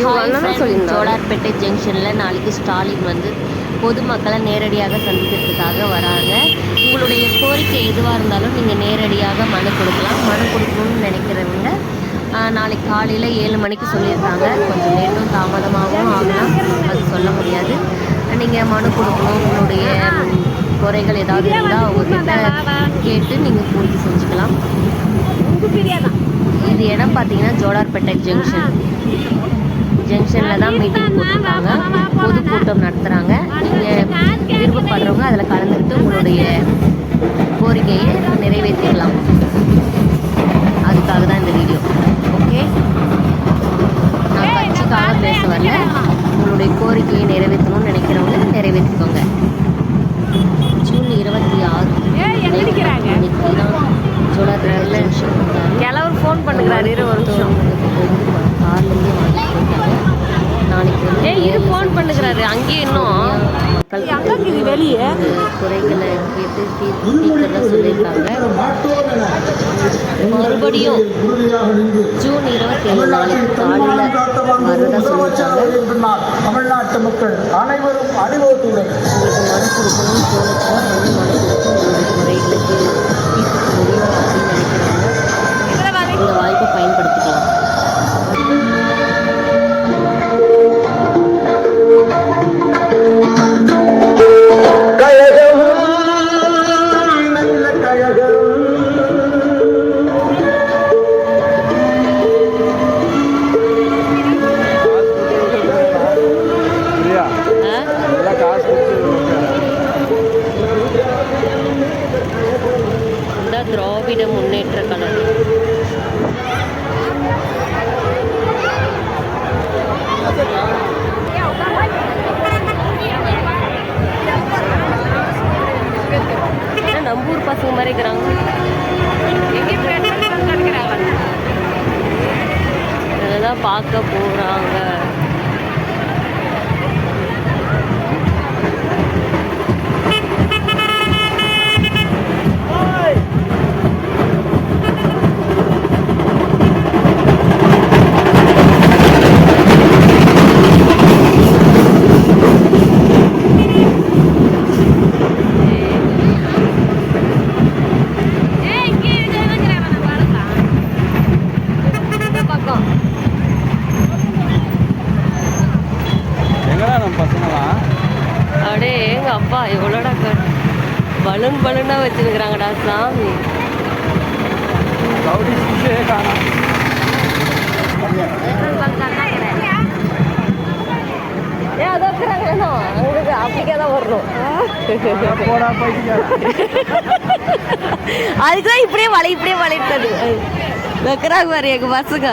ஜோலார்பேட்டை ஜங்ஷனில் நாளைக்கு ஸ்டாலின் வந்து பொதுமக்களை நேரடியாக சந்திக்கிறதுக்காக வராங்க. உங்களுடைய கோரிக்கை எதுவாக இருந்தாலும் நீங்கள் நேரடியாக மனு கொடுக்கலாம். மனு கொடுக்கணும்னு நினைக்கிறவங்க நாளைக்கு காலையில் ஏழு மணிக்கு சொல்லியிருக்காங்க. கொஞ்சம் லேட்டும் தாமதமாகவும் ஆகலாம். அது சொல்ல முடியாது. நீங்கள் மனு கொடுக்கணும். உங்களுடைய குறைகள் ஏதாவது இருந்தால் அவங்கக்கிட்ட கேட்டு நீங்கள் பூர்த்தி செஞ்சுக்கலாம். இது இடம் பார்த்தீங்கன்னா ஜோலார்பேட்டை ஜங்ஷன் ஜங்ஷனில் தான் மீட்டிங் போட்டிருக்காங்க. பொதுக்கூட்டம் நடத்துகிறாங்க நீங்கள் விருப்பப்படுறவங்க அதில் கலந்துக்கிட்டு உங்களுடைய கோரிக்கையை நிறைவேற்றிக்கலாம் அதுக்காக தான் இந்த வீடியோ. ஓகே? நான் கட்சிக்காக பேச வரல. உங்களுடைய கோரிக்கையை நிறைவேற்றணும்னு நினைக்கிறவங்க நிறைவேற்றிக்கோங்க. அங்கேயே இன்னும் வெளியே. குறைகளை கேட்டு தீர்க்கிறதா சொல்லியிருக்காங்க. மறுபடியும் ஜூன் இருபத்தி ஏழு நாளைக்கு காலையில் வரதா சொல்லியிருக்காங்க. தமிழ்நாட்டு மக்கள் அனைவரும் அணிவகுத்துடன் திராவிட முன்னேற்ற கழகம். ஊர் பசங்க மாதிரி இருக்கிறாங்க? இதெல்லாம் பார்க்க போகிறாங்க அப்பா எவ்வளோடா பலூன் பலூனா வச்சுருக்குறாங்கடா சாமி. ரவுடி சிக்ஸே காணோம் ஏ அதை இருக்கிறாங்க அங்களுக்கு அப்படிக்கே தான் வரணும். இப்படியே வலை இப்படியே வளைத்தது. வைக்கிறாங்க பாரு எங்க பசங்க.